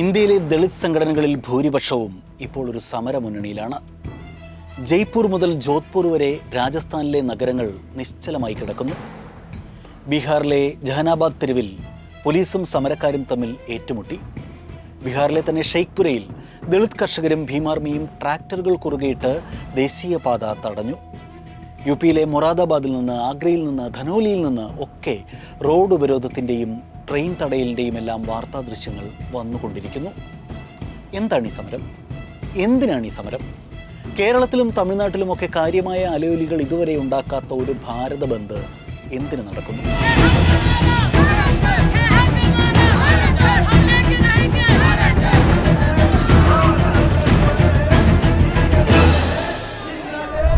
ഇന്ത്യയിലെ ദളിത് സംഘടനകളിൽ ഭൂരിപക്ഷവും ഇപ്പോൾ ഒരു സമരമുന്നണിയിലാണ്. ജയ്പൂർ മുതൽ ജോധ്പൂർ വരെ രാജസ്ഥാനിലെ നഗരങ്ങൾ നിശ്ചലമായി കിടക്കുന്നു. ബീഹാറിലെ ജഹനാബാദ് തെരുവിൽ പോലീസും സമരക്കാരും തമ്മിൽ ഏറ്റുമുട്ടി. ബീഹാറിലെ തന്നെ ഷെയ്ഖ്പുരയിൽ ദളിത് കർഷകരും ഭീമാർമിയും ട്രാക്ടറുകൾ കുറുകയിട്ട് ദേശീയപാത തടഞ്ഞു. യു പിയിലെ മൊറാദാബാദിൽ നിന്ന് ആഗ്രയിൽ നിന്ന് ധനോലിയിൽ നിന്ന് ഒക്കെ റോഡ് ഉപരോധത്തിന്റെയും ട്രെയിൻ തടയലിന്റെയും എല്ലാം വാർത്താ ദൃശ്യങ്ങൾ വന്നുകൊണ്ടിരിക്കുന്നു. എന്താണ് ഈ സമരം? എന്തിനാണ് ഈ സമരം? കേരളത്തിലും തമിഴ്നാട്ടിലുമൊക്കെ കാര്യമായ അലയൊലികൾ ഇതുവരെ ഉണ്ടാക്കാത്ത ഒരു ഭാരത ബന്ദ് എന്തിനു നടക്കുന്നു?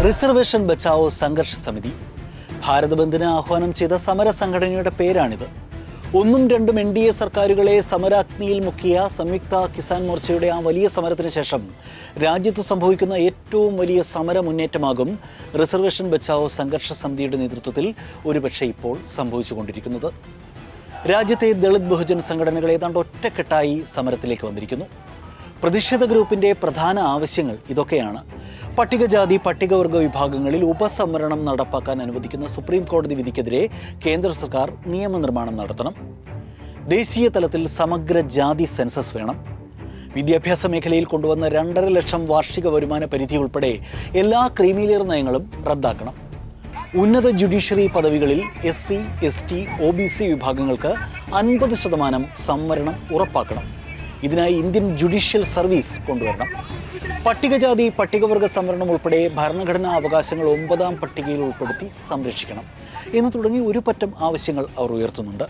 റിസർവേഷൻ ബച്ചാവോ സംഘർഷ സമിതി. ഭാരത് ബന്ദിന് ആഹ്വാനം ചെയ്ത സമര സംഘടനയുടെ പേരാണിത്. ഒന്നും രണ്ടും എൻ ഡി എ സർക്കാരുകളെ സമരാഗ്നിയിൽ മുക്കിയ സംയുക്ത കിസാൻ മോർച്ചയുടെ ആ വലിയ സമരത്തിന് ശേഷം രാജ്യത്ത് സംഭവിക്കുന്ന ഏറ്റവും വലിയ സമര മുന്നേറ്റമാകും റിസർവേഷൻ ബച്ചാവോ സംഘർഷ സമിതിയുടെ നേതൃത്വത്തിൽ ഒരുപക്ഷെ ഇപ്പോൾ സംഭവിച്ചുകൊണ്ടിരിക്കുന്നത്. രാജ്യത്തെ ദളിത് ബഹുജൻ സംഘടനകൾ ഏതാണ്ട് ഒറ്റക്കെട്ടായി സമരത്തിലേക്ക് വന്നിരിക്കുന്നു. പ്രതിഷേധ ഗ്രൂപ്പിന്റെ പ്രധാന ആവശ്യങ്ങൾ ഇതൊക്കെയാണ്. പട്ടികജാതി പട്ടികവർഗ വിഭാഗങ്ങളിൽ ഉപസംവരണം നടപ്പാക്കാൻ അനുവദിക്കുന്ന സുപ്രീം കോടതി വിധിക്കെതിരെ കേന്ദ്ര സർക്കാർ നിയമനിർമ്മാണം നടത്തണം. ദേശീയ തലത്തിൽ സമഗ്ര ജാതി സെൻസസ് വേണം. വിദ്യാഭ്യാസ മേഖലയിൽ കൊണ്ടുവന്ന രണ്ടര ലക്ഷം വാർഷിക വരുമാന പരിധി ഉൾപ്പെടെ എല്ലാ ക്രീമിലെയർ നയങ്ങളും റദ്ദാക്കണം. ഉന്നത ജുഡീഷ്യറി പദവികളിൽ S C S T O B C വിഭാഗങ്ങൾക്ക് അൻപത് ശതമാനം സംവരണം ഉറപ്പാക്കണം. ഇതിനായി ഇന്ത്യൻ ജുഡീഷ്യൽ സർവീസ് കൊണ്ടുവരണം. പട്ടികജാതി പട്ടികവർഗ സംവരണം ഉൾപ്പെടെ ഭരണഘടനാ അവകാശങ്ങൾ ഒമ്പതാം പട്ടികയിൽ ഉൾപ്പെടുത്തി സംരക്ഷിക്കണം എന്ന് തുടങ്ങി ഒരു പറ്റം ആവശ്യങ്ങൾ അവർ ഉയർത്തുന്നുണ്ട്.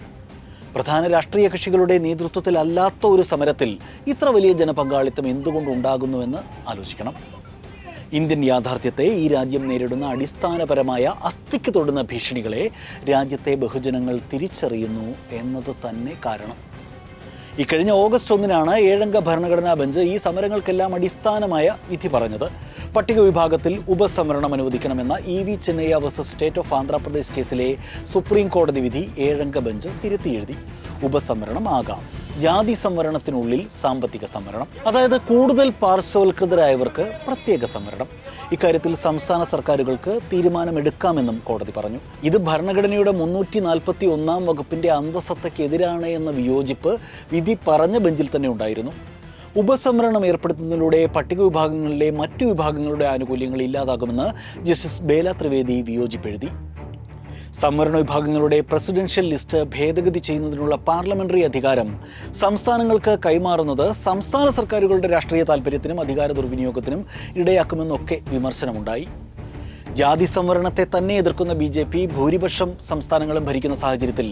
പ്രധാന രാഷ്ട്രീയ കക്ഷികളുടെ നേതൃത്വത്തിലല്ലാത്ത ഒരു സമരത്തിൽ ഇത്ര വലിയ ജനപങ്കാളിത്തം എന്തുകൊണ്ടുണ്ടാകുന്നുവെന്ന് ആലോചിക്കണം. ഇന്ത്യൻ യാഥാർത്ഥ്യത്തെ ഈ രാജ്യം നേരിടുന്ന അടിസ്ഥാനപരമായ അസ്ഥിക്ക് തൊടുന്ന ഭീഷണികളെ രാജ്യത്തെ ബഹുജനങ്ങൾ തിരിച്ചറിയുന്നു എന്നത് തന്നെ കാരണം. ഇക്കഴിഞ്ഞ ഓഗസ്റ്റ് ഒന്നിനാണ് ഏഴംഗ ഭരണഘടനാ ബെഞ്ച് ഈ സമരങ്ങൾക്കെല്ലാം അടിസ്ഥാനമായ വിധി പറഞ്ഞത്. പട്ടിക വിഭാഗത്തിൽ ഉപസംവരണം അനുവദിക്കണമെന്ന E V Chinnaiah versus state of Andhra Pradesh കേസിലെ സുപ്രീം കോടതി വിധി ഏഴംഗ ബെഞ്ച് തിരുത്തിയെഴുതി. ഉപസംവരണം ആകാം. ജാതി സംവരണത്തിനുള്ളിൽ സാമ്പത്തിക സംവരണം അതായത് കൂടുതൽ പാർശ്വവൽകൃതരായവർക്ക് പ്രത്യേക സംവരണം. ഇക്കാര്യത്തിൽ സംസ്ഥാന സർക്കാരുകൾക്ക് തീരുമാനമെടുക്കാമെന്നും കോടതി പറഞ്ഞു. ഇത് ഭരണഘടനയുടെ മുന്നൂറ്റി നാൽപ്പത്തി ഒന്നാം വകുപ്പിന്റെ അന്തസത്തക്കെതിരാണ് എന്ന വിയോജിപ്പ് വിധി പറഞ്ഞ ബെഞ്ചിൽ തന്നെ ഉണ്ടായിരുന്നു. ഉപസംവരണം ഏർപ്പെടുത്തുന്നതിലൂടെ പട്ടിക വിഭാഗങ്ങളിലെ മറ്റു വിഭാഗങ്ങളുടെ ആനുകൂല്യങ്ങൾ ഇല്ലാതാകുമെന്ന് ജസ്റ്റിസ് ബേല ത്രിവേദി വിയോജിപ്പെഴുതി. സംവരണ വിഭാഗങ്ങളുടെ പ്രസിഡൻഷ്യൽ ലിസ്റ്റ് ഭേദഗതി ചെയ്യുന്നതിനുള്ള പാർലമെന്ററി അധികാരം സംസ്ഥാനങ്ങൾക്ക് കൈമാറുന്നത് സംസ്ഥാന സർക്കാരുകളുടെ രാഷ്ട്രീയ താല്പര്യത്തിനും അധികാര ദുർവിനിയോഗത്തിനും ഇടയാക്കുമെന്നൊക്കെ വിമർശനമുണ്ടായി. ജാതി സംവരണത്തെ തന്നെ എതിർക്കുന്ന ബി ജെ പി ഭൂരിപക്ഷം സംസ്ഥാനങ്ങളും ഭരിക്കുന്ന സാഹചര്യത്തിൽ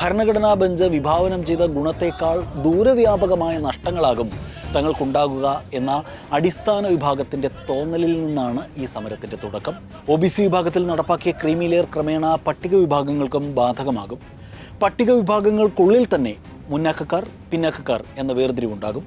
ഭരണഘടനാ ബെഞ്ച് വിഭാവനം ചെയ്ത ഗുണത്തേക്കാൾ ദൂരവ്യാപകമായ നഷ്ടങ്ങളാകും തങ്ങൾക്കുണ്ടാകുക എന്ന അടിസ്ഥാന വിഭാഗത്തിന്റെ തോന്നലിൽ നിന്നാണ് ഈ സമരത്തിന്റെ തുടക്കം. ഒ ബി സി വിഭാഗത്തിൽ നടപ്പാക്കിയ ക്രീമി ലെയർ ക്രമേണ പട്ടിക വിഭാഗങ്ങൾക്കും ബാധകമാകും. പട്ടിക വിഭാഗങ്ങൾക്കുള്ളിൽ തന്നെ മുന്നാക്കക്കാർ പിന്നാക്കക്കാർ എന്ന വേർതിരിവുണ്ടാകും.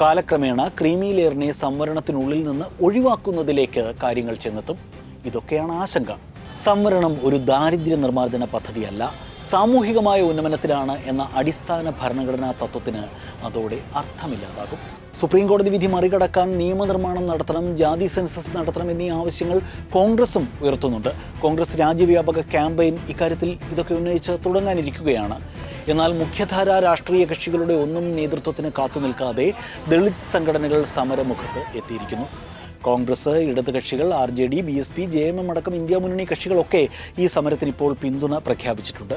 കാലക്രമേണ ക്രീമി ലെയറിനെ സംവരണത്തിനുള്ളിൽ നിന്ന് ഒഴിവാക്കുന്നതിലേക്ക് കാര്യങ്ങൾ ചെന്നെത്തും. ഇതൊക്കെയാണ് ആശങ്ക. സംവരണം ഒരു ദാരിദ്ര്യ നിർമ്മാർജന പദ്ധതിയല്ല. സാമൂഹികമായ ഉന്നമനത്തിലാണ് എന്ന അടിസ്ഥാന ഭരണഘടനാ തത്വത്തിന് അതോടെ അർത്ഥമില്ലാതാകും. സുപ്രീം കോടതി വിധി മറികടക്കാൻ നിയമനിർമ്മാണം നടത്തണം ജാതി സെൻസസ് നടത്തണം എന്നീ ആവശ്യങ്ങൾ കോൺഗ്രസും ഉയർത്തുന്നുണ്ട്. കോൺഗ്രസ് രാജ്യവ്യാപക ക്യാമ്പയിൻ ഇക്കാര്യത്തിൽ ഇതൊക്കെ ഉന്നയിച്ച് തുടങ്ങാനിരിക്കുകയാണ്. എന്നാൽ മുഖ്യധാര രാഷ്ട്രീയ കക്ഷികളുടെ ഒന്നും നേതൃത്വത്തിന് കാത്തുനിൽക്കാതെ ദളിത് സംഘടനകൾ സമരമുഖത്ത് എത്തിയിരിക്കുന്നു. കോൺഗ്രസ് ഇടത് കക്ഷികൾ R J D B S P J M M അടക്കം ഇന്ത്യ മുന്നണി കക്ഷികളൊക്കെ ഈ സമരത്തിന് ഇപ്പോൾ പിന്തുണ പ്രഖ്യാപിച്ചിട്ടുണ്ട്.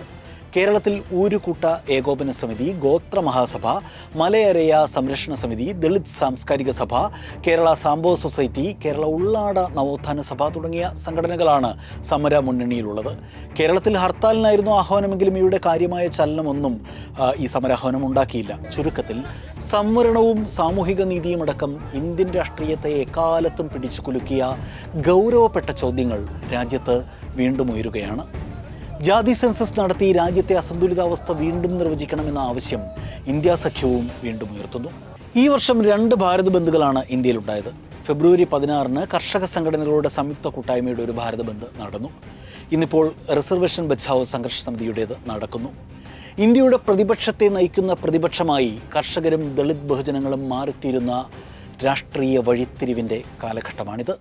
കേരളത്തിൽ ഊരുകൂട്ട ഏകോപന സമിതി ഗോത്ര മഹാസഭ മലയരയ സംരക്ഷണ സമിതി ദളിത് സാംസ്കാരിക സഭ കേരള സാംബോ സൊസൈറ്റി കേരള ഉള്ളാട നവോത്ഥാന സഭ തുടങ്ങിയ സംഘടനകളാണ് സമര മുന്നണിയിലുള്ളത്. കേരളത്തിൽ ഹർത്താലിനായിരുന്നു ആഹ്വാനമെങ്കിലും ഇവിടെ കാര്യമായ ചലനമൊന്നും ഈ സമരാഹ്വാനം ഉണ്ടാക്കിയില്ല. ചുരുക്കത്തിൽ സംവരണവും സാമൂഹിക നീതിയും അടക്കം ഇന്ത്യൻ രാഷ്ട്രീയത്തെ എക്കാലത്തും പിടിച്ചു കുലുക്കിയ ഗൗരവപ്പെട്ട ചോദ്യങ്ങൾ രാജ്യത്ത് വീണ്ടും ഉയരുകയാണ്. ജാതി സെൻസസ് നടത്തി രാജ്യത്തെ അസന്തുലിതാവസ്ഥ വീണ്ടും നിർവചിക്കണമെന്ന ആവശ്യം ഇന്ത്യ സഖ്യവും വീണ്ടും ഉയർത്തുന്നു. ഈ വർഷം രണ്ട് ഭാരത് ബന്ധുക്കളാണ് ഇന്ത്യയിലുണ്ടായത്. ഫെബ്രുവരി പതിനാറിന് കർഷക സംഘടനകളുടെ സംയുക്ത കൂട്ടായ്മയുടെ ഒരു ഭാരത് ബന്ദ് നടന്നു. ഇന്നിപ്പോൾ റിസർവേഷൻ ബച്ചാവ് സംഘർഷ സമിതിയുടേത് നടക്കുന്നു. ഇന്ത്യയുടെ പ്രതിപക്ഷത്തെ നയിക്കുന്ന പ്രതിപക്ഷമായി കർഷകരും ദളിത് ബഹുജനങ്ങളും മാറിത്തീരുന്ന രാഷ്ട്രീയ വഴിത്തിരിവിന്റെ കാലഘട്ടമാണിത്.